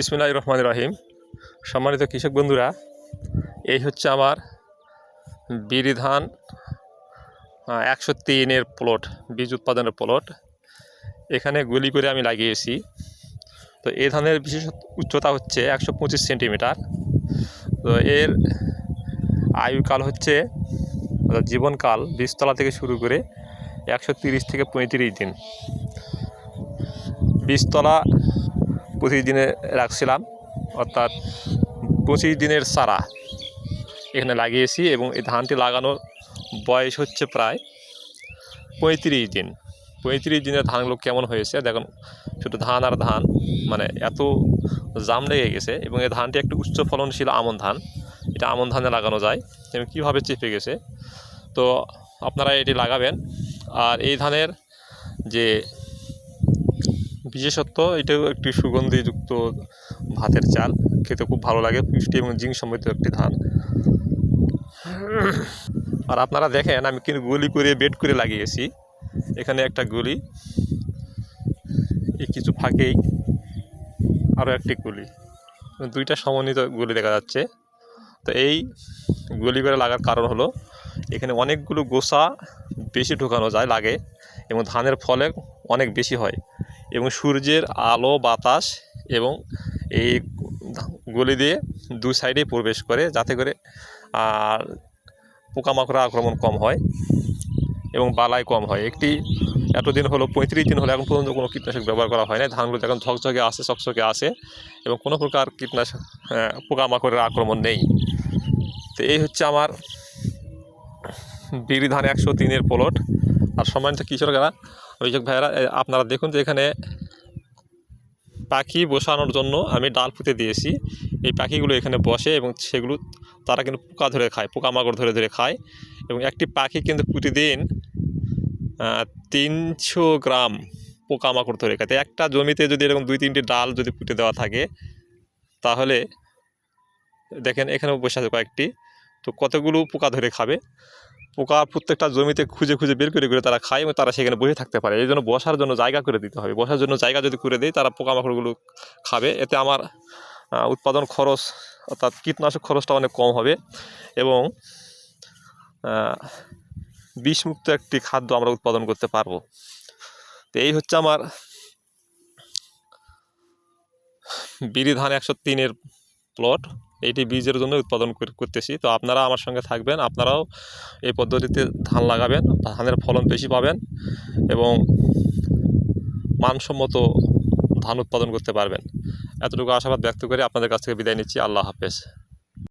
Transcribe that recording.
ইসমিল্লাহ রহমান রহিম সম্মানিত কৃষক বন্ধুরা, এই হচ্ছে আমার বিরি ধান একশো তিনের প্লট, বীজ উৎপাদনের প্লট। এখানে গুলি করে আমি লাগিয়েছি। তো এই ধানের বিশেষ উচ্চতা হচ্ছে একশো পঁচিশ সেন্টিমিটার। তো এর আয়ুকাল হচ্ছে জীবনকাল বীজতলা থেকে শুরু করে একশো তিরিশ থেকে পঁয়ত্রিশ দিন। বীজতলা পঁচিশ দিনে রাখছিলাম, অর্থাৎ পঁচিশ দিনের চারা এখানে লাগিয়েছি এবং এই ধানটি লাগানোর বয়স হচ্ছে প্রায় পঁয়ত্রিশ দিন। পঁয়ত্রিশ দিনের ধানগুলো কেমন হয়েছে? দেখুন, শুধু ধান আর ধান মানে এত জাম লেগে গেছে এবং এই ধানটি একটু উচ্চ ফলনশীল আমন ধান। এটা আমন ধানে লাগানো যায়। এবং কীভাবে চেপে গেছে? তো আপনারা এটি লাগাবেন। আর এই ধানের যে বিশেষত্ব, এটাও একটি সুগন্ধিযুক্ত ভাতের চাল। খেতে খুব ভালো লাগে, পুষ্টি এবং জিঙ্ক সমৃদ্ধ একটি ধান। আর আপনারা দেখেন, আমি কিন্তু গুলি করে বেড করে লাগিয়েছি। এখানে একটা গুলি, এই কিছু ফাঁকেই আরও একটি গুলি। দুইটা সমন্বিত গুলি দেখা যাচ্ছে। তো এই গুলি করে লাগার কারণ হলো, এখানে অনেকগুলো গোসা বেশি ঢোকানো যায়, লাগে এবং ধানের ফলে অনেক বেশি হয়। এবং সূর্যের আলো বাতাস এবং এই গলি দিয়ে দু সাইডে প্রবেশ করে যাতে করে আর পোকামাকড়ের আক্রমণ কম হয় এবং বালাই কম হয়। একটি এতদিন হলো পঁয়ত্রিশ দিন হলো এখন পর্যন্ত কোনো কীটনাশক ব্যবহার করা হয় না ধানগুলো এখন ঝকঝকে আসে চকচকে আসে এবং কোনো প্রকার কীটনাশক হ্যাঁ, পোকামাকড়ের আক্রমণ নেই। তো এই হচ্ছে আমার বিড়ি ধান একশো তিনের প্লট। আর সম্মানিত কৃষকরা অভিযোগ ভাইয়েরা আপনারা দেখুন যে এখানে পাখি বসানোর জন্য আমি ডাল পুঁতে দিয়েছি। এই পাখিগুলো এখানে বসে এবং সেগুলো তারা কিন্তু পোকা ধরে খায়, পোকামাকড় ধরে ধরে খায় এবং একটি পাখি কিন্তু প্রতিদিন তিনশো গ্রাম পোকামাকড় ধরে খায়। তো একটা জমিতে যদি এরকম দুই তিনটি ডাল যদি পুঁতে দেওয়া থাকে, তাহলে দেখেন এখানেও বসে আছে কয়েকটি। তো কতগুলো পোকা ধরে খাবে? পোকা প্রত্যেকটা জমিতে খুঁজে খুঁজে বের করে করে তারা খায় এবং তারা সেখানে বসে থাকতে পারে। এই জন্য বসার জন্য জায়গা করে দিতে হবে। বসার জন্য জায়গা যদি করে দেয়, তারা পোকামাকড়গুলো খাবে। এতে আমার উৎপাদন খরচ অর্থাৎ কীটনাশক খরচটা অনেক কম হবে এবং বিষমুক্ত একটি খাদ্য আমরা উৎপাদন করতে পারব। তো এই হচ্ছে আমার বিরি ধান একশো তিনের প্লট এইটি বীজের জন্য উৎপাদন করতেছি। তো আপনারা আমার সঙ্গে থাকবেন, আপনারাও এই পদ্ধতিতে ধান লাগাবেন ধানের ফলন বেশি পাবেন এবং মানসম্মত ধান উৎপাদন করতে পারবেন। এতটুকু আশাবাদ ব্যক্ত করে আপনাদের কাছ থেকে বিদায় নিচ্ছি। আল্লাহ হাফেজ।